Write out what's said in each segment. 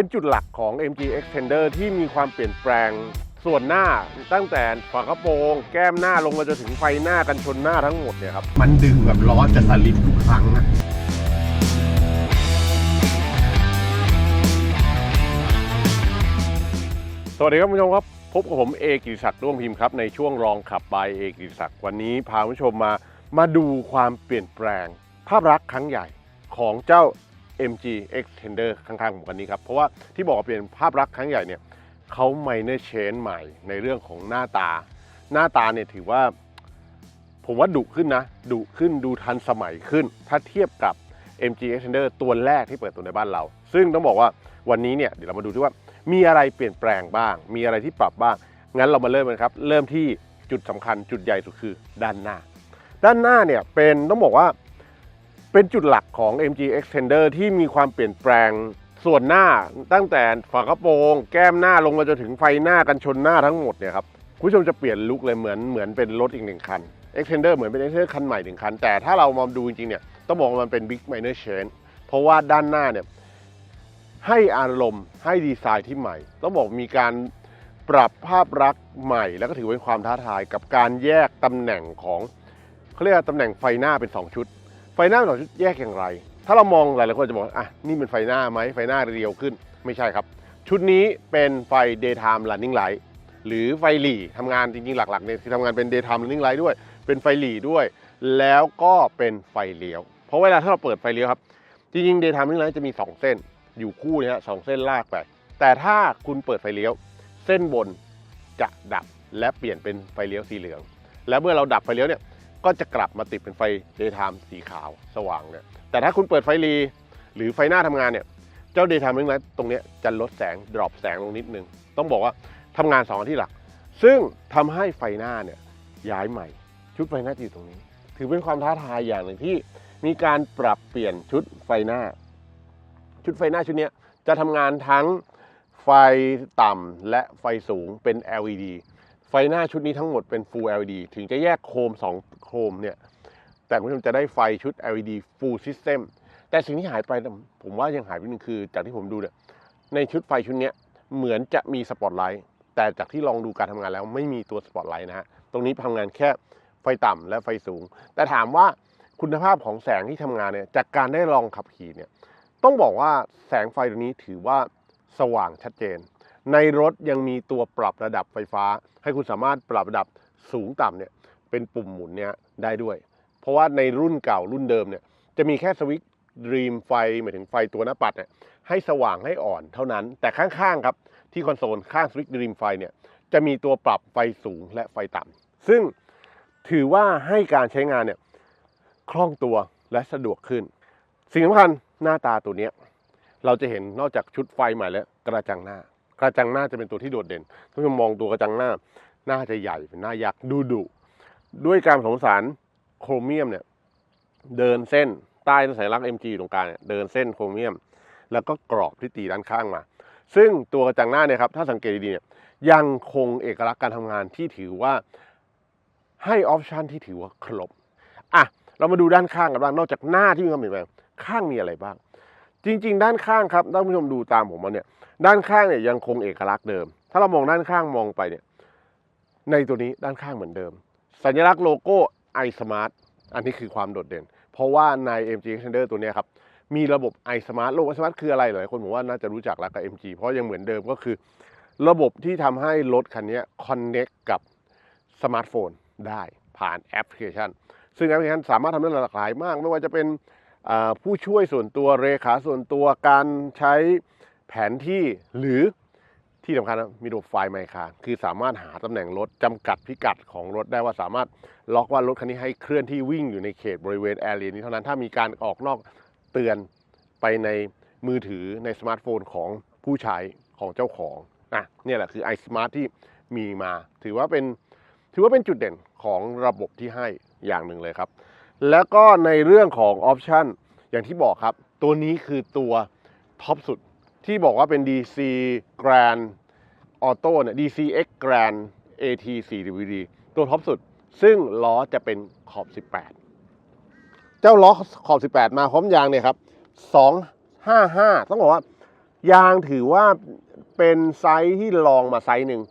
เป็นจุดหลักของ MG Extender ที่มีความเปลี่ยนแปลงส่วนหน้าตั้งแต่ฝากระโปรง แก้มหน้าลงมาจนถึงไฟหน้ากันชนหน้าทั้งหมดเนี่ยครับ มันดึงแบบล้อจะสลิปทุกครั้งอะสวัสดีครับคุณผู้ชมครับ พบกับผมเอกิติศักดิ์ด้วงพิมพ์ครับ ในช่วงรองขับบายเอกิติศักดิ์วันนี้พาคุณผู้ชมมามาดูความเปลี่ยนแปลง ภาพลักษณ์ครั้งใหญ่ของเจ้า MG Extender ข้างๆผมกันนี้ครับ เพราะว่าที่บอกว่าเปลี่ยนภาพลักษณ์ครั้งใหญ่เนี่ยเขาไมเนอร์เชนใหม่ในเรื่องของหน้าตา หน้าตาเนี่ยถือว่า ผมว่าดุขึ้นนะดุขึ้นดูทันสมัยขึ้น ถ้าเทียบกับ MG Extender ตัวแรกที่เปิดตัวในบ้านเรา ซึ่งต้องบอกว่าวันนี้เนี่ยเดี๋ยวเรามาดูที่ว่ามีอะไรเปลี่ยนแปลงบ้าง มีอะไรที่ปรับบ้าง งั้นเรามาเริ่มกันครับ เริ่มที่จุดสำคัญจุดใหญ่สุดคือด้านหน้า ด้านหน้าเนี่ยเป็นต้องบอกว่า เป็นจุดหลักของ MG Extender ที่มีความเปลี่ยนแปลงส่วนหน้าตั้งแต่ฝากระโปรง แก้มหน้าลงมาจนถึงไฟหน้ากันชนหน้าทั้งหมดเนี่ยครับคุณผู้ชมจะเปลี่ยนลุคเลยเหมือนเหมือนเป็นรถอีกหนึ่งคัน Extender เหมือนเป็น Extender คันใหม่หนึ่งคัน แต่ถ้าเรามาดูจริงๆเนี่ยต้องบอกว่ามันเป็น Big Minor Change เพราะว่าด้านหน้าเนี่ยให้อารมณ์ให้ดีไซน์ที่ใหม่ ต้องบอกมีการปรับภาพลักษณ์ใหม่ แล้วก็ถือเป็นความท้าทายกับการแยกตำแหน่งของเขาเรียกตำแหน่งไฟหน้าเป็น 2 ชุด ฟหน้าเป็นสองชุดแยกอย่างไร ถ้าเรามองหลายๆคนจะบอกอะนี่เป็นไฟหน้าไหมไฟหน้าเรียวขึ้นไม่ใช่ครับ ชุดนี้เป็นไฟ daytime running light หรือไฟหลีทำงานจริงๆ หลักๆเนี่ยคือทำงานเป็น daytime running light ด้วย เป็นไฟหลีด้วย แล้วก็เป็นไฟเลี้ยว เพราะเวลาถ้าเราเปิดไฟเลี้ยวครับจริงๆ daytime running light จะมี 2 เส้น อยู่คู่เนี้ยสองเส้นลากไปแต่ถ้าคุณเปิดไฟเลี้ยว เส้นบนจะดับและเปลี่ยนเป็นไฟเลี้ยวสีเหลือง แล้วเมื่อเราดับไฟเลี้ยวเนี่ย ก็จะกลับมาติดเป็นไฟ daytime สีขาวสว่างเนี่ยแต่ถ้าคุณเปิดไฟรีหรือไฟหน้าทำงานเนี่ยเจ้า daytime running light ตรงเนี้ยจะลดแสง drop แสงลงนิดนึง ต้องบอกว่าทำงาน2อันที่หลัก ซึ่งทำให้ไฟหน้าเนี่ยย้ายใหม่ ชุดไฟหน้าจะอยู่ตรงนี้ ถือเป็นความท้าทายอย่างหนึ่งที่มีการปรับเปลี่ยนชุดไฟหน้า ชุดไฟหน้าชุดนี้จะทำงานทั้งไฟต่ำและไฟสูงเป็น LED ไฟหน้าชุดนี้ทั้งหมดเป็น Full LED ถึงจะแยกโคม 2 โคมเนี่ย แต่คุณผู้ชมจะได้ไฟชุด LED Full System แต่สิ่งที่หายไปผมว่ายังหายไปหนึ่งคือ จากที่ผมดูเนี่ยในชุดไฟชุดนี้เหมือนจะมีสปอตไลท์แต่จากที่ลองดูการทำงานแล้วไม่มีตัวสปอตไลท์นะฮะตรงนี้ทำงานแค่ไฟต่ำและไฟสูง แต่ถามว่าคุณภาพของแสงที่ทำงานเนี่ยจากการได้ลองขับขี่เนี่ยต้องบอกว่าแสงไฟตัวนี้ถือว่าสว่างชัดเจน ในรถยังมีตัวปรับระดับไฟฟ้า ให้คุณสามารถปรับระดับสูงต่ำเนี่ยเป็นปุ่มหมุนเนี่ยได้ด้วย เพราะว่าในรุ่นเก่ารุ่นเดิมเนี่ยจะมีแค่สวิตช์ดรีมไฟหมายถึงไฟตัวหน้าปัดเนี่ยให้สว่างให้อ่อนเท่านั้น แต่ข้างๆครับที่คอนโซลข้างสวิตช์ดรีมไฟเนี่ยจะมีตัวปรับไฟสูงและไฟต่ำซึ่งถือว่าให้การใช้งานเนี่ยคล่องตัวและสะดวกขึ้น สิ่งสำคัญหน้าตาตัวนี้เราจะเห็นนอกจากชุดไฟใหม่แล้วกระจังหน้า กระจังหน้าจะเป็นตัวที่โดดเด่นถ้าคุณมองตัวกระจังหน้าหน้าจะใหญ่เป็นหน้ายักษ์ดูดุด้วยการผสมสานโครเมียมเนี่ยเดินเส้นใต้สัญลักษณ์ MG อยู่ตรงกลางเนี่ยเดินเส้นโครเมียม แล้วก็กรอบที่ตีด้านข้างมา ซึ่งตัวกระจังหน้าเนี่ยครับถ้าสังเกตดีๆเนี่ยยังคงเอกลักษณ์การทำงานที่ถือว่าให้ออปชันที่ถือว่าครบอะเรามาดูด้านข้างกันบ้างนอกจากหน้าที่มีความเปลี่ยนแปลงข้างมีอะไรบ้าง จริง ๆ ด้านข้างครับท่านผู้ชมดูตามผมมาเนี่ย ด้านข้างเนี่ยยังคงเอกลักษณ์เดิม ถ้าเรามองด้านข้างมองไปเนี่ย ในตัวนี้ด้านข้างเหมือนเดิม สัญลักษณ์โลโก้ iSmart อันนี้คือความโดดเด่น เพราะว่าใน MG Extender ตัวนี้ครับ มีระบบ iSmart โลโก้ iSmart คืออะไรหลายคนผมว่าน่าจะรู้จักแล้วกับ MG เพราะยังเหมือนเดิมก็คือ ระบบที่ทำให้รถคันนี้ connect กับสมาร์ทโฟนได้ผ่านแอปพลิเคชัน ซึ่งแอปพลิเคชันสามารถทำได้หลากหลายมาก ไม่ว่าจะเป็น ผู้ช่วยส่วนตัวเลขาส่วนตัวการใช้แผนที่หรือที่สำคัญนะมีระบบไฟล์ไมคาคือสามารถหาตำแหน่งรถจำกัดพิกัดของรถได้ว่าสามารถล็อกว่ารถคันนี้ให้เคลื่อนที่วิ่งอยู่ในเขตบริเวณแอร์เรียนี้เท่านั้นถ้ามีการออกนอกเตือนไปในมือถือในสมาร์ทโฟนของผู้ใช้ของเจ้าของอะเนี่ยแหละคือ iSmart ที่มีมา ถือว่าเป็นถือว่าเป็นจุดเด่นของระบบที่ให้อย่างหนึ่งเลยครับ แล้วก็ในเรื่องของออปชันอย่างที่บอกครับ ตัวนี้คือตัวท็อปสุดที่บอกว่าเป็น DC Grand Auto เนี่ย DCX Grand AT 4WD ตัวท็อปสุด ซึ่งล้อจะเป็นขอบ 18 เจ้าล้อขอบ 18 มาพร้อมยางเนี่ยครับ 255 ต้องบอกว่า ยางถือว่าเป็นไซส์ที่ลองมาไซส์หนึ่ง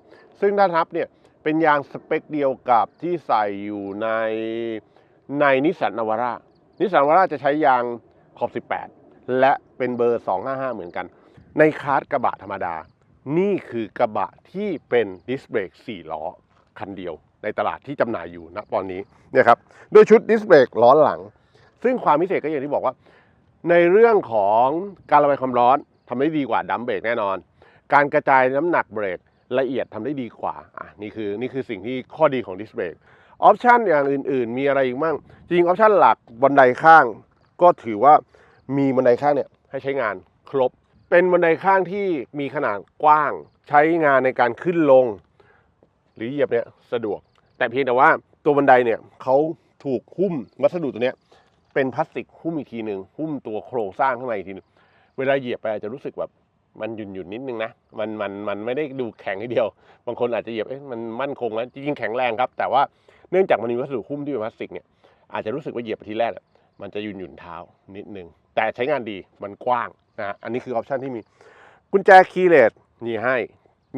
ซึ่งด้านทับเนี่ย เป็นยางสเปคเดียวกับที่ใส่อยู่ใน ในนิสสันนาวาร่านิสสันนาวาร่าจะใช้ยางขอบ 18 และเป็นเบอร์ 255 เหมือนกัน ในคาร์ดกระบะธรรมดา นี่คือกระบะที่เป็นดิสเบรก4 ล้อ คันเดียว ในตลาดที่จำหน่ายอยู่ณตอนนี้เนี่ยครับด้วยชุดดิสเบรกล้อหลัง ซึ่งความพิเศษก็อย่างที่บอกว่า ในเรื่องของการระบายความร้อนทำได้ดีกว่าดัมเบรกแน่นอน การกระจายน้ำหนักเบรกละเอียดทำได้ดีกว่าอะนี่คือนี่คือสิ่งที่ข้อดีของดิสเบรก ออปชันอย่างอื่น ๆ มีอะไรอีกบ้างจริงออปชันหลักบันไดข้าง ก็ถือว่ามีบันไดข้างเนี่ยให้ใช้งานครบ เป็นบันไดข้างที่มีขนาดกว้าง ใช้งานในการขึ้นลง หรือเหยียบเนี่ยสะดวก แต่เพียงแต่ว่าตัวบันไดเนี่ยเขาถูกหุ้มวัสดุตัวเนี้ยเป็นพลาสติกหุ้มอีกทีหนึ่งหุ้มตัวโครงสร้างข้างในอีกทีหนึงเวลาเหยียบไปอาจจะรู้สึกแบบมันหยุ่นหยุ่นๆนิดนึงนะ มันมันมันไม่ได้ดูแข็งทีเดียว บางคนอาจจะเหยียบเอ๊ะมันมั่นคงแล้วจริงๆแข็งแรงครับ แต่ว่า เนื่องจากมันมีวัสดุหุ้มที่เป็นพลาสติกเนี่ยอาจจะรู้สึกว่าเหยียบไปทีแรกอะมันจะยุ่นหยุ่นเท้านิดนึง แต่ใช้งานดีมันกว้างนะฮะอันนี้คือออปชันที่มีกุญแจคีย์เลสนี่ให้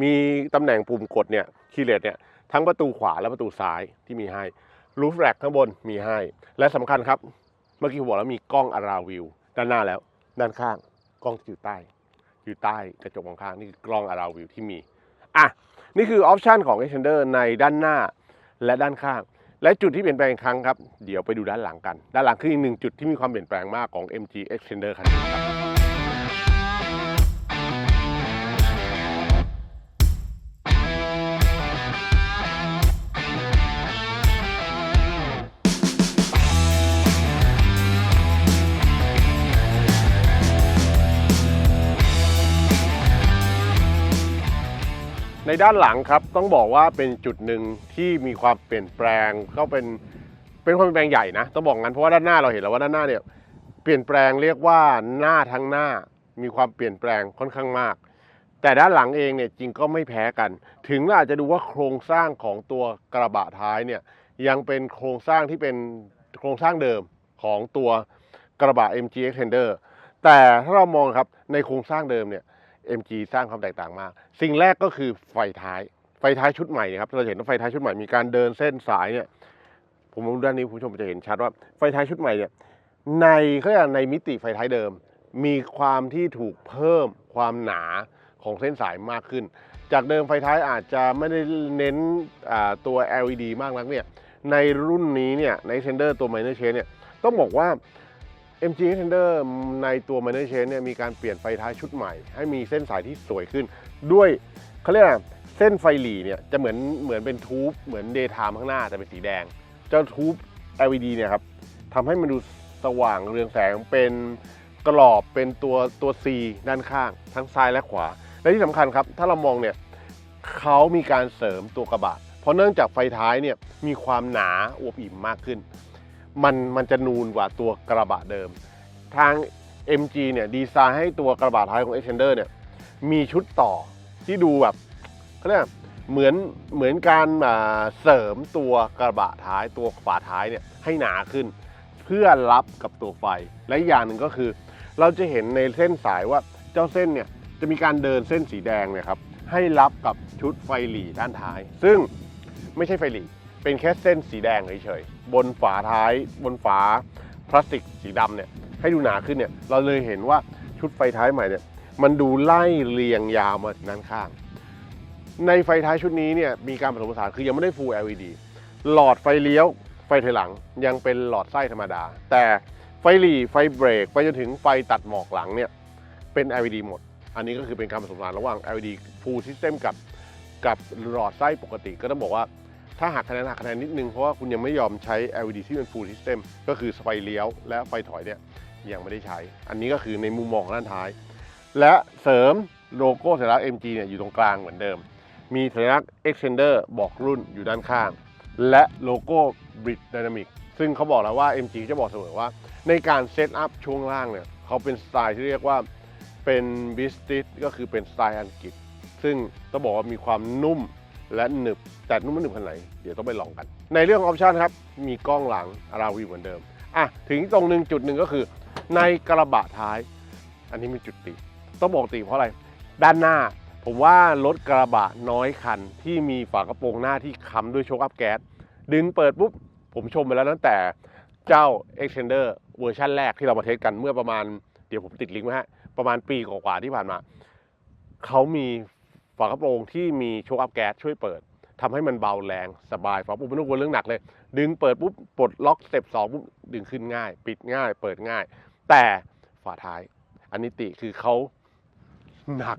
มีตำแหน่งปุ่มกดเนี่ยคีย์เลสเนี่ยทั้งประตูขวาและประตูซ้ายที่มีให้รูฟแร็กข้างบนมีให้ และสำคัญครับ เมื่อกี้ผมบอกแล้วมีกล้องอาราวิวด้านหน้าแล้ว ด้านข้างกล้องอยู่ใต้ อยู่ใต้กระจกข้างนี่คือกล้องอาราวิวที่มีอะนี่คือออปชันของ Extender ในด้านหน้า และด้านข้าง และจุดที่เปลี่ยนแปลงอีกครั้งครับ เดี๋ยวไปดูด้านหลังกัน ด้านหลังคืออีกหนึ่งจุดที่มีความเปลี่ยนแปลงมากของ MG Extender คันนี้ครับ ในด้านหลังครับต้องบอกว่าเป็นจุดหนึ่งที่มีความเปลี่ยนแปลงก็เป็นเป็นความเปลี่ยนแปลงใหญ่นะต้องบอกงั้นเพราะว่าด้านหน้าเราเห็นแล้วว่าด้านหน้าเนี่ยเปลี่ยนแปลงเรียกว่าหน้าทั้งหน้ามีความเปลี่ยนแปลงค่อนข้างมาก แต่ด้านหลังเองเนี่ยจริงก็ไม่แพ้กัน ถึงอาจจะดูว่าโครงสร้างของตัวกระบะท้ายเนี่ยยังเป็นโครงสร้างที่เป็นโครงสร้างเดิมของตัวกระบะ MG Extender แต่ถ้าเรามองครับในโครงสร้างเดิมเนี่ย MG สร้างความแตกต่างมาก สิ่งแรกก็คือไฟท้าย ไฟท้ายชุดใหม่นะครับเราเห็นว่าไฟท้ายชุดใหม่มีการเดินเส้นสายเนี่ยผมดูด้านนี้คุณผู้ชมจะเห็นชัดว่าไฟท้ายชุดใหม่เนี่ยในเขาเรียกในมิติไฟท้ายเดิม มีความที่ถูกเพิ่มความหนาของเส้นสายมากขึ้น จากเดิมไฟท้ายอาจจะไม่ได้เน้นตัว LED มากนักเนี่ยในรุ่นนี้เนี่ยใน Extender ตัว Minor Change เนี่ยต้องบอกว่า MG Extender ในตัว Minor Change เนี่ยมีการเปลี่ยนไฟท้ายชุดใหม่ ให้มีเส้นสายที่สวยขึ้น ด้วยเขาเรียกเส้นไฟหลีเนี่ยจะเหมือนเหมือนเป็นทูบเหมือน Daytime ข้างหน้าแต่เป็นสีแดง เจ้าทูบ LED เนี่ยครับทำให้มันดูสว่างเรืองแสงเป็นกรอบเป็นตัวตัว C ด้านข้าง ทั้งซ้ายและขวา และที่สำคัญครับ ถ้าเรามองเนี่ยเขามีการเสริมตัวกระบะ เพราะเนื่องจากไฟท้ายเนี่ยมีความหนาอวบอิ่มมากขึ้น มันมันจะนูนกว่าตัวกระบะเดิม ทาง MG เนี่ยดีไซน์ให้ตัวกระบะท้ายของ Extender เนี่ยมีชุดต่อที่ดูแบบเขาเรียกเหมือนเหมือนการอ่าเสริมตัวกระบะท้ายตัวฝาท้ายเนี่ยให้หนาขึ้น เพื่อรับกับตัวไฟ และอีกอย่างหนึ่งก็คือ เราจะเห็นในเส้นสายว่าเจ้าเส้นเนี่ยจะมีการเดินเส้นสีแดงเนี่ยครับให้รับกับชุดไฟหลีด้านท้าย ซึ่งไม่ใช่ไฟหลี เป็นแค่เส้นสีแดงเฉยๆบนฝาท้ายบนฝาพลาสติกสีดำเนี่ยให้ดูหนาขึ้นเนี่ยเราเลยเห็นว่าชุดไฟท้ายใหม่เนี่ยมันดูไล่เรียงยาวมาถึงด้านข้าง ในไฟท้ายชุดนี้เนี่ยมีการผสมผสานคือยังไม่ได้ Full LED หลอดไฟเลี้ยวไฟถอยหลังยังเป็นหลอดไส้ธรรมดา แต่ไฟหลีไฟเบรกไปจนถึงไฟตัดหมอกหลังเนี่ยเป็น LED หมด อันนี้ก็คือเป็นการผสมผสานระหว่าง LED Full System กับกับหลอดไส้ปกติก็ต้องบอกว่า ถ้าหักคะแนนหักคะแนนนิดนึง เพราะว่าคุณยังไม่ยอมใช้ LED ที่เป็น Full System ก็คือไฟเลี้ยวและไฟถอยเนี่ยยังไม่ได้ใช้ อันนี้ก็คือในมุมมองของด้านท้าย และเสริมโลโก้สัญลักษณ์ MG เนี่ยอยู่ตรงกลางเหมือนเดิม มีสัญลักษณ์ Extender บอกรุ่นอยู่ด้านข้าง และโลโก้ Bridge Dynamic ซึ่งเขาบอกแล้วว่า MG จะบอกเสมอว่า ในการเซตอัพช่วงล่างเนี่ยเขาเป็นสไตล์ที่เรียกว่าเป็นบิสติสก็คือเป็นสไตล์อังกฤษ ซึ่งต้องบอกว่ามีความนุ่ม และหนึบ แต่นุ่มไม่หนึบขนาดไหน เดี๋ยวต้องไปลองกัน ในเรื่องออปชันครับ มีกล้องหลังอาราวีเหมือนเดิม อะ ถึงตรงหนึ่งจุดหนึ่งก็คือ ในกระบะท้าย อันนี้มีจุดติ ต้องปกติเพราะอะไร ด้านหน้า ผมว่ารถกระบะน้อยคัน ที่มีฝากระโปรงหน้าที่ค้ำด้วยโชคอัพแก๊ส ดึงเปิดปุ๊บ ผมชมไปแล้วตั้งแต่เจ้า Extender เวอร์ชันแรกที่เรามาเทสกันเมื่อประมาณ เดี๋ยวผมติดลิงก์ไว้ฮะ ประมาณปีกว่าๆที่ผ่านมา เขามีากระโปรงที่มีโชคอัพแก๊สช่วยเปิดทำให้มันเบาแรงสบายฝาปุ๊บไม่ต้องกลัวเรื่องหนักเลย ดึงเปิดปุ๊บปลดล็อกสเต็ปสองปุ๊บดึงขึ้นง่าย ปิดง่าย เปิดง่าย แต่ฝาท้าย อันนี้ติคือเขาหนัก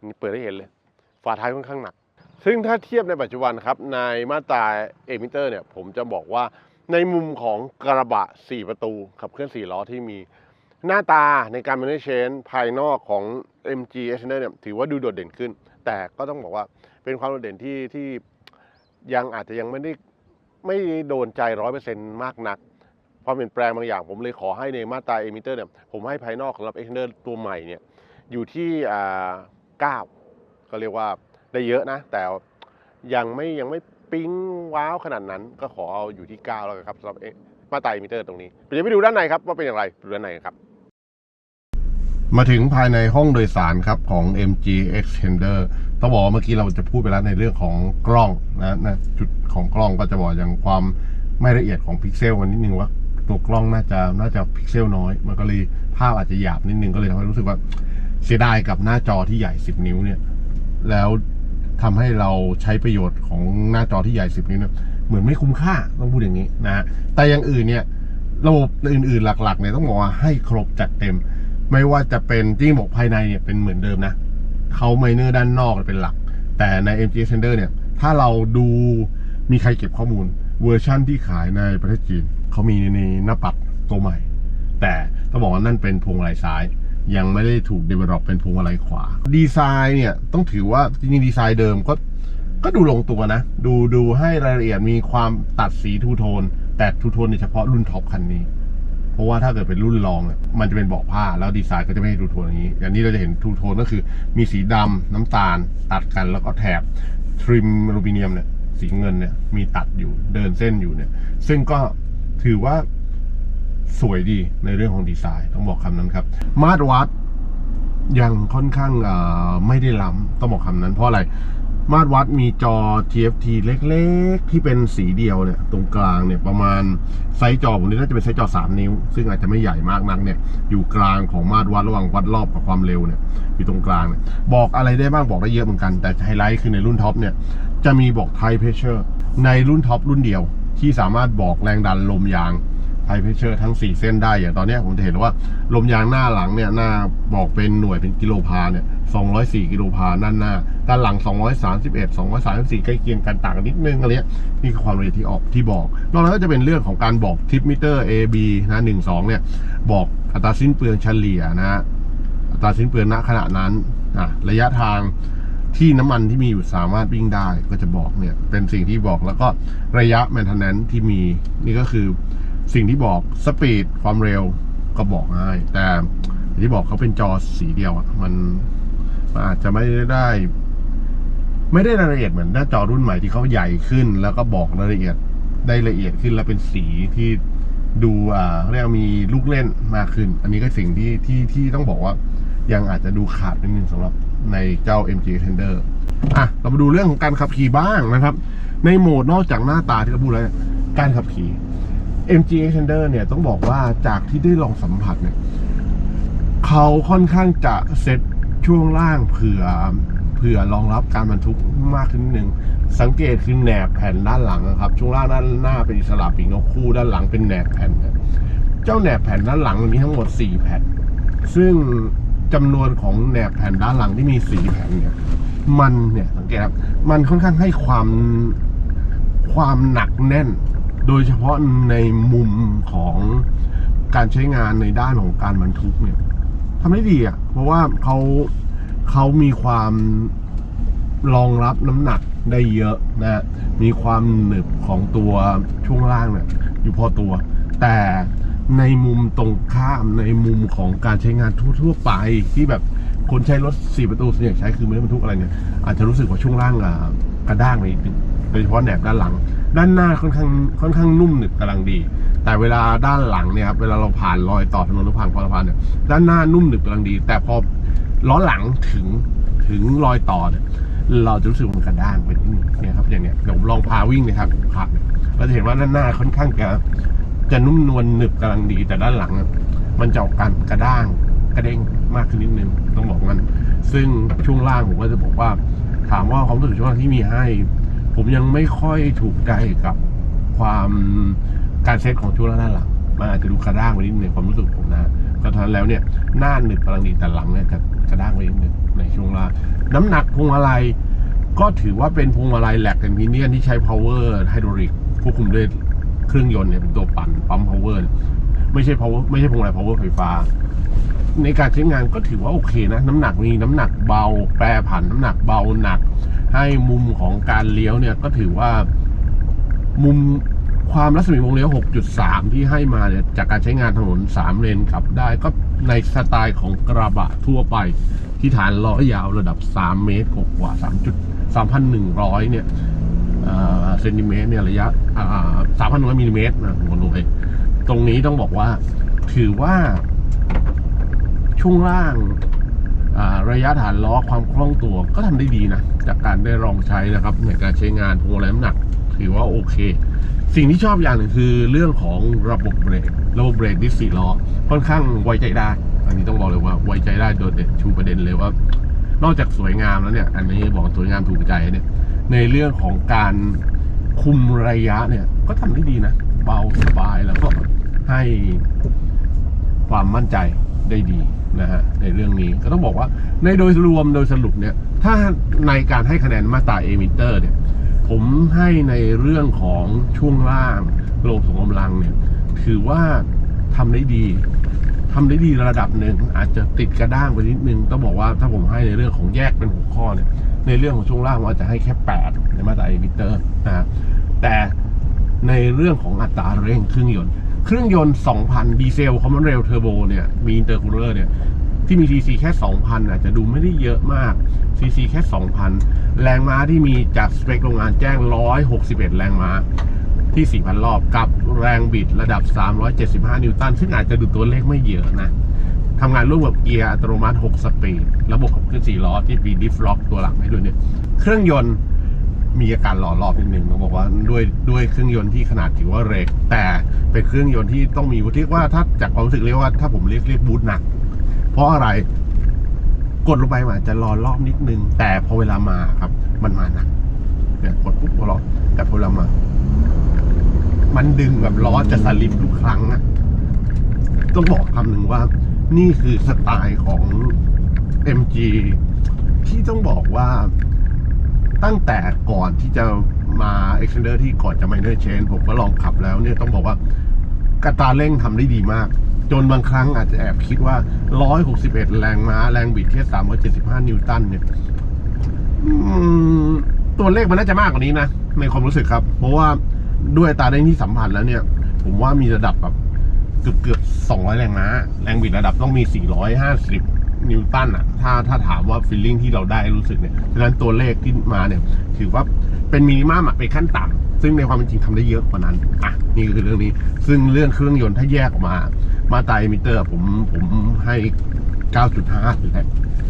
นนี่เปิดให้เห็นเลย ฝาท้ายค่อนข้างหนัก ซึ่งถ้าเทียบในปัจจุบันครับ ในมาตราเอมิเตอร์เนี่ย ผมจะบอกว่าในมุมของกระบะ 4 ประตูขับเคลื่อน 4 ล้อที่มี หน้าตาในการ manage change ภายนอกของ MG s เนี่ยถือว่าดูโดดเด่นขึ้น แต่ก็ต้องบอกว่าเป็นความโดดเด่นที่ที่ยังอาจจะยังไม่ได้ไม่โดนใจร้อยเปอร์เซ็นต์มากนักความเปลี่ยนแปลงบางอย่าง ผมเลยขอให้ในมาตราเอมิเตอร์เนี่ยผมให้ภายนอกสำหรับ Extender ตัวใหม่เนี่ยอยู่ที่อ่า9ก็เรียกว่าได้เยอะนะ แต่ยังไม่ยังไม่ปิ๊งว้าวขนาดนั้นก็ขอเอาอยู่ที่ 9 แล้วกันครับสำหรับมาตราเอมิเตอร์ตรงนี้เดี๋ยวไปดูด้านในครับว่าเป็นอย่างไรดูด้านในครับ มาถึงภายในห้องโดยสารครับของ MG Extender ต้องบอกว่าเมื่อกี้เราจะพูดไปแล้วในเรื่องของกล้องนะนะจุดของกล้องก็จะบอกอย่างความไม่ละเอียดของพิกเซลกันนิดนึงว่าตัวกล้องน่าจะน่าจะพิกเซลน้อย มันก็เลยภาพอาจจะหยาบนิดนึงก็เลยทำให้รู้สึกว่าเสียดายกับหน้าจอที่ใหญ่ 10 นิ้วเนี่ย แล้วทำให้เราใช้ประโยชน์ของหน้าจอที่ใหญ่ 10 นิ้วเนี่ยเหมือนไม่คุ้มค่าต้องพูดอย่างนี้นะฮะแต่อย่างอื่นเนี่ยระบบอื่นๆหลักๆเนี่ยต้องบอกว่าให้ครบจัดเต็ม ไม่ว่าจะเป็นจริงๆบอกภายในเนี่ยเป็นเหมือนเดิมนะเขาไมเนอร์ด้านนอกเป็นหลัก แต่ใน MG Extender เนี่ย ถ้าเราดูมีใครเก็บข้อมูลเวอร์ชั่นที่ขายในประเทศจีนเขามีในหน้าปัดตัวใหม่ แต่ต้องบอกว่านั่นเป็นพวงมาลัยซ้าย ยังไม่ได้ถูก develop เป็นพวงมาลัยขวา ดีไซน์เนี่ยต้องถือว่าจริงๆดีไซน์เดิมก็ก็ดูลงตัวนะ ดูดูให้รายละเอียดมีความตัดสีทูโทน แต่ทูโทนเนี่ยเฉพาะรุ่นท็อปคันนี้ เพราะว่าถ้าเกิดเป็นรุ่นรองเนี่ยมันจะเป็นเบาะผ้าแล้วดีไซน์ก็จะไม่ให้ทูโทนอย่างนี้ อย่างนี้เราจะเห็นทูโทนก็คือมีสีดำน้ำตาล ตัดกันแล้วก็แถบทริมอลูมิเนียมเนี่ยสีเงินเนี่ยมีตัดอยู่เดินเส้นอยู่เนี่ย ซึ่งก็ถือว่าสวยดีในเรื่องของดีไซน์ต้องบอกคำนั้นครับ มาตรวัดยังค่อนข้างอ่อไม่ได้ล้ำต้องบอกคำนั้นเพราะอะไร มาตรวัดมีจอ TFT เล็กๆ ที่เป็นสีเดียวเนี่ยตรงกลางเนี่ยประมาณไซส์จอผมนี่น่าจะเป็นไซส์จอ 3 นิ้ว ซึ่งอาจจะไม่ใหญ่มากนักเนี่ยอยู่กลางของมาตรวัดระหว่างวัดรอบกับความเร็วเนี่ยอยู่ตรงกลางเนี่ยบอกอะไรได้บ้างบอกได้เยอะเหมือนกันแต่ไฮไลท์คือในรุ่นท็อปเนี่ยจะมีบอกไทเพเชอร์ในรุ่นท็อปรุ่นเดียวที่สามารถบอกแรงดันลมยาง ไฮเพเชอร์ทั้ง 4 เส้นได้อย่างตอนนี้ผมจะเห็นว่าลมยางหน้าหลังเนี่ยหน้าบอกเป็นหน่วยเป็นกิโลพาเนี่ย204 กิโลพาด้านหน้า ด้านหลัง 231 234 ใกล้เคียงกันต่างกันนิดนึงอะไรเงี้ยนี่คือความละเอียดที่ออกที่บอก นอกนั้นก็จะเป็นเรื่องของการบอกทิปมิเตอร์ AB นะ1 2 เนี่ย บอกอัตราสิ้นเปลืองเฉลี่ยนะฮะอัตราสิ้นเปลืองณขณะนั้นอะระยะทางที่น้ำมันที่มีอยู่สามารถวิ่งได้ก็จะบอกเนี่ยเป็นสิ่งที่บอกแล้วก็ระยะ maintenance ที่มีนี่ก็คือ สิ่งที่บอกสปีดความเร็วก็บอกง่ายแต่อย่างที่บอกเขาเป็นจอสีเดียวอะมันมันอาจจะไม่ได้ ไม่ได้รายละเอียดเหมือนหน้าจอรุ่นใหม่ที่เขาใหญ่ขึ้น แล้วก็บอกรายละเอียดได้ละเอียดขึ้นแล้วเป็นสีที่ดูอ่าเรียกมีลูกเล่นมากขึ้น อันนี้ก็สิ่งที่ที่ที่ต้องบอกว่า ยังอาจจะดูขาดนิดนึงสำหรับในเจ้า MG Tender อะ เรามาดูเรื่องของการขับขี่บ้างนะครับ ในโหมดนอกจากหน้าตาที่เราพูดแล้วการขับขี่ MG Tender เนี่ยต้องบอกว่าจากที่ได้ลองสัมผัสเนี่ยเขาค่อนข้างจะเซ็ตช่วงล่างเผื่อเผื่อรองรับการบรรทุกมากขึ้นนึงสังเกตคือแหนบแผ่นด้านหลังนะครับ ช่วงล่างด้านหน้าเป็นอิสระปีกนกคู่ด้านหลังเป็นแหนบแผ่น เจ้าแหนบแผ่นด้านหลังมีทั้งหมด 4 แผ่น ซึ่งจำนวนของแหนบแผ่นด้านหลังที่มีสีแผ่นเนี่ย มันเนี่ยสังเกตครับ มันค่อนข้างให้ความความหนักแน่น โดยเฉพาะในมุมของการใช้งานในด้านของการบรรทุกเนี่ยทำได้ดีอะ เพราะว่าเขาเขามีความรองรับน้ำหนักได้เยอะนะ มีความหนึบของตัวช่วงล่างเนี่ยอยู่พอตัว แต่ในมุมตรงข้ามในมุมของการใช้งานทั่วๆไปที่แบบคนใช้รถสี่ประตูส่วนใหญ่ใช้คือไม่ได้บรรทุกอะไรเนี่ยอาจจะรู้สึกว่าช่วงล่างกระด้างไปนิดนึงโดยเฉพาะแหนบด้านหลัง ด้านหน้าค่อนข้างค่อนข้างนุ่มหนึบกำลังดี แต่เวลาด้านหลังเนี่ยครับเวลาเราผ่านรอยต่อถนนหรือผ่านคอสะพานเนี่ยด้านหน้านุ่มหนึบกำลังดี แต่พอล้อหลังถึงถึงรอยต่อเนี่ยเราจะรู้สึกมันกระด้างไปนิดนึงเนี่ยครับอย่างเนี้ยเดี๋ยวผมลองพาวิ่งในทางขับเนี่ยเราจะเห็นว่าด้านหน้าค่อนข้างจะจะนุ่มนวลหนึบกำลังดี แต่ด้านหลังมันจะออกการกระด้างกระเด้งมากขึ้นนิดนึงต้องบอกมัน ซึ่งช่วงล่างผมก็จะบอกว่า ถามว่าความรู้สึกช่วงที่มีให้ ผมยังไม่ค่อยถูกใจกับความการเซตของช่วงล่างด้านหลังมันอาจจะดูกระด้างไปนิดนึงในความรู้สึกผมนะก็เท่านั้นแล้วเนี่ยหน้าหนึบกำลังดีแต่หลังเนี่ยจะกระด้างไปนิดนึงในช่วงล่างน้ำหนักพวงมาลัยก็ถือว่าเป็นพวงมาลัยแหลกแอนพิเนียนที่ใช้ power ไฮดรอลิกควบคุมด้วยเครื่องยนต์เนี่ยเป็นตัวปั่นปั๊ม power ไม่ใช่ power ไม่ใช่พวงมาลัย power ไฟฟ้า ในการใช้งานก็ถือว่าโอเคนะ น้ำหนักมีน้ำหนักเบา แปรผันน้ำหนักเบาหนัก ให้มุมของการเลี้ยวเนี่ยก็ถือว่ามุมความรัศมีวงเลี้ยว 6.3 ที่ให้มาเนี่ยจากการใช้งานถนน 3 เลนขับได้ก็ในสไตล์ของกระบะทั่วไป ที่ฐานล้อยาวระดับ 3 เมตรกว่า3.3,100 เนี่ยเซนติเมตรเนี่ยระยะ3,100มิลลิเมตรนะหัวหน่วยตรงนี้ต้องบอกว่าถือว่าช่วงล่าง ระยะฐานล้อความคล่องตัวก็ทำได้ดีนะ จากการได้ลองใช้นะครับในการใช้งานพวงมาลัยน้ำหนัก ถือว่าโอเค สิ่งที่ชอบอย่างหนึ่งคือเรื่องของระบบเบรกระบบเบรกที่สี่ล้อค่อนข้างไว้ใจได้ อันนี้ต้องบอกเลยว่าไว้ใจได้โดดเด่นชูประเด็นเลยว่า นอกจากสวยงามแล้วเนี่ย อันนี้บอกสวยงามถูกใจเนี่ยในเรื่องของการคุมระยะเนี่ย ก็ทำได้ดีนะ เบาสบายแล้วก็ให้ความมั่นใจได้ดี นะฮะในเรื่องนี้ก็ต้องบอกว่าในโดยรวมโดยสรุปเนี่ย ถ้าในการให้คะแนนมาตราเอมิเตอร์เนี่ย ผมให้ในเรื่องของช่วงล่างระบบส่งกำลังเนี่ย ถือว่าทำได้ดีทำได้ดีระดับหนึ่งอาจจะติดกระด้างไปนิดนึงต้องบอกว่าถ้าผมให้ในเรื่องของแยกเป็นหัวข้อเนี่ย ในเรื่องของช่วงล่างผมอาจจะให้แค่ 8 ในมาตราเอมิเตอร์นะฮะแต่ในเรื่องของอัตราเร่งเครื่องยนต์ เครื่องยนต์ 2,000 ดีเซลคอมมอนเรลเทอร์โบเนี่ย มีอินเตอร์คูลเลอร์เนี่ย ที่มี cc แค่ 2,000 อาจจะดูไม่ได้เยอะมาก cc แค่ 2,000 แรงม้าที่มีจากสเปคโรงงานแจ้ง 161 แรงม้าที่ 4,000 รอบกับแรงบิดระดับ 375 นิวตัน ซึ่งอาจจะดูตัวเลขไม่เยอะนะทำงานร่วมกับเกียร์อัตโนมัติ 6 สปีด ระบบขับเคลื่อน4ล้อที่มีดิฟล็อกตัวหลังให้ด้วยเนี่ย เครื่องยนต์ มีอาการหล่อรอบนิดนึงต้องบอกว่าด้วยด้วยเครื่องยนต์ที่ขนาดถือว่าเร็ก แต่เป็นเครื่องยนต์ที่ต้องมีวุฒิว่าถ้าจากความรู้สึกเรียกว่าถ้าผมเรียกเรียกบูทหนัก เพราะอะไรกดลงไปมันอาจจะรอรอบนิดนึง แต่พอเวลามาครับ มันมาหนักเนี่ยกดปุ๊บก็รอแต่พอเวลามา มันดึงแบบล้อจะสลิปทุกครั้งอะต้องบอกคำหนึ่งว่า นี่คือสไตล์ของ MG ที่ต้องบอกว่า ตั้งแต่ก่อนที่จะมา Extender ที่ก่อนจะ Minor Change ผมก็ลองขับแล้วเนี่ยต้องบอกว่ากระตาเร่งทำได้ดีมาก จนบางครั้งอาจจะแอบคิดว่า 161 แรงม้า แรงบิดแค่375 นิวตันเนี่ยตัวเลขมันน่าจะมากกว่านี้นะ ในความรู้สึกครับ เพราะว่าด้วยตาเร่งที่สัมผัสแล้วเนี่ย ผมว่ามีระดับแบบเกือบเกือบ200 แรงม้า แรงบิดระดับต้องมี 450 นิวตันอะถ้าถ้าถามว่าฟีลลิ่งที่เราได้รู้สึกเนี่ยฉะนั้นตัวเลขที่มาเนี่ย ถือว่าเป็นมินิมัมอะเป็นขั้นต่ำซึ่งในความเป็นจริงทำได้เยอะกว่านั้น อะ นี่คือเรื่องนี้ ซึ่งเรื่องเครื่องยนต์ถ้าแยกออกมา มาตรามิเตอร์ ผมผมให้ 9.5อยู่แล้ว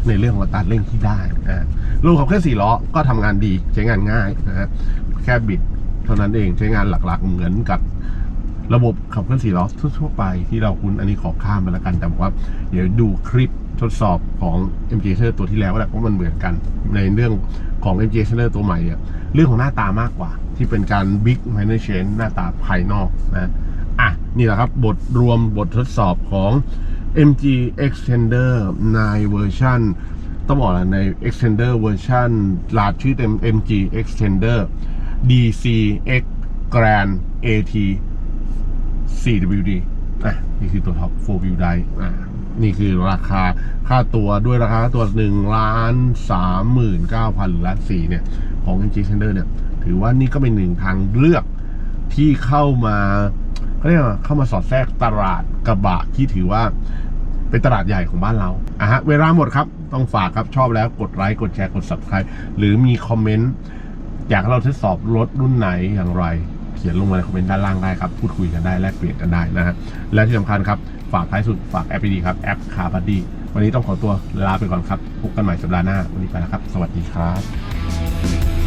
ในเรื่องของอัตาเร่งที่ได้นะลูกขับเคลื่อนสี่ล้อก็ทำงานดีใช้งานง่ายนะฮะแค่บิดเท่านั้นเองใช้งานหลักๆ เหมือนกับระบบขับเคลื่อนสี่ล้อทั่วๆไปที่เราคุ้นอันนี้ขอข้ามไปแล้วกันแต่บอกว่า เดี๋ยวดูคลิป ทดสอบของ MG c e r ตัวที่แล้วแหละเพราะมันเหมือนกันในเรื่องของ MG c e r ตัวใหม่เนี่ยเรื่องของหน้าตามากกว่า ที่เป็นการ Big Minor Change หน้าตาภายนอกนะอะ นี่แหละครับบทรวมบททดสอบของ MG Extender ในเวอร์ชันต้องบอกแล้วใน Extender เวอร์ชันลาดชื่อเต็ม MG Extender DCX Grand AT 4WD อะ นี่คือตัวท็อป4 view drive อะ นี่คือราคาค่าตัวด้วยราคาตัว1ล้าน3หมื่น9พันหรือล้าน4เนี่ย ของ MG Extender เนี่ย ถือว่านี่ก็เป็นหนึ่งทางเลือกที่เข้ามาเขาเรียกว่าเข้ามาสอดแทรกตลาดกระบะที่ถือว่าเป็นตลาดใหญ่ของบ้านเราอะฮะ เวลาหมดครับ ต้องฝากครับ ชอบแล้วกดไลค์ กดแชร์ กด subscribe หรือมีคอมเมนต์ อยากให้เราทดสอบรถรุ่นไหนอย่างไร เขียนลงมาในคอมเมนต์ด้านล่างได้ครับ พูดคุยกันได้ แลกเปลี่ยนกันได้นะฮะ และที่สำคัญครับ ฝากท้ายสุดฝากแอปดีครับแอปคาบัดดี้วันนี้ต้องขอตัวลาไปก่อนครับพบกันใหม่สัปดาห์หน้าวันนี้ไปแล้วครับ สวัสดีครับ